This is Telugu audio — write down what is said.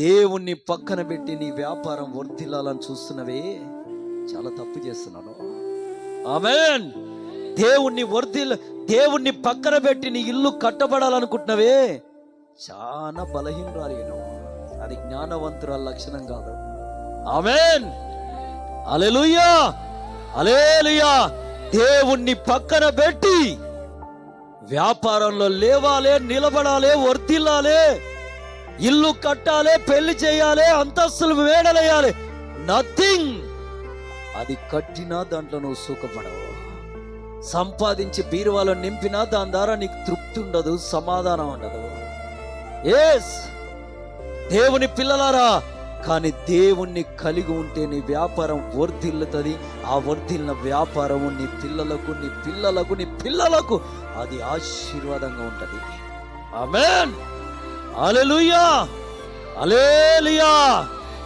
దేవుణ్ణి పక్కన పెట్టి నీ వ్యాపారం వర్ధిల్లాలని చూస్తున్నవే. చాలా తప్పు చేస్తున్నాను. ఆమెన్. దేవుణ్ణి వర్ధిల్ దేవుణ్ణి పక్కన పెట్టి నీ ఇల్లు కట్టబడాలనుకుంటున్నవే. చాలా బలహీనరాలు అది జ్ఞానవంతురాల లక్షణం కాదు. ఆమెన్. అలెలుయ్యా అలేలుయా దేవుణ్ణి పక్కన పెట్టి వ్యాపారంలో లేవాలే నిలబడాలే వర్తిల్లాలే ఇల్లు కట్టాలి పెళ్ళి చేయాలి అంతస్తులు వేడలేయాలి నథింగ్ అది కట్టినా దాంట్లో నువ్వు సుఖపడవు. సంపాదించి బీరువాలో నింపినా దాని ద్వారా నీకు తృప్తి ఉండదు సమాధానం ఉండదు. ఎస్ దేవుని పిల్లలారా కానీ దేవుణ్ణి కలిగి ఉంటే నీ వ్యాపారం వర్ధిల్లుతుంది. ఆ వర్ధిల్లిన వ్యాపారము నీ పిల్లలకు నీ పిల్లలకు నీ పిల్లలకు అది ఆశీర్వాదంగా ఉంటుంది. Amen hallelujah alleluia